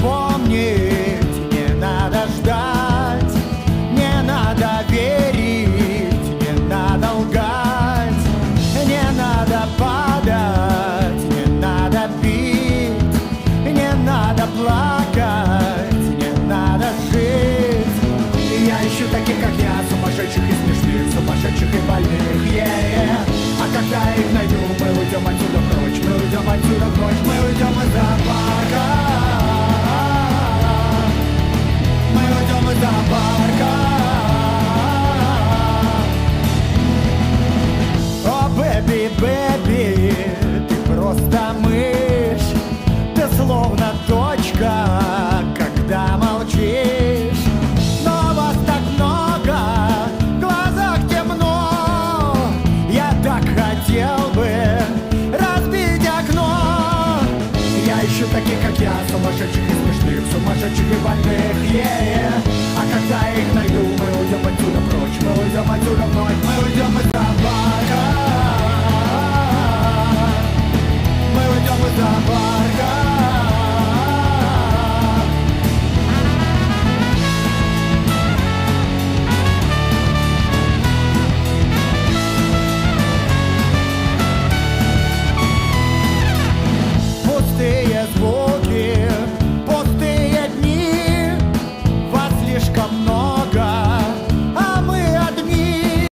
помнить, не надо ждать, не надо верить, не надо лгать, не надо падать, не надо пить, не надо плакать, не надо жить. Я ищу таких, как я, сумасшедших и смешных, сумасшедших и больных, yeah, yeah. А когда их найду, мы уйдем отсюда прочь, мы уйдем отсюда прочь, мы уйдем Бэби, бэби, ты просто мышь. Ты словно точка, когда молчишь. Но вас так много, в глазах темно. Я так хотел бы разбить окно. Я ищу таких, как я, сумасшедших и смешных Сумасшедших и больных, yeah. А когда их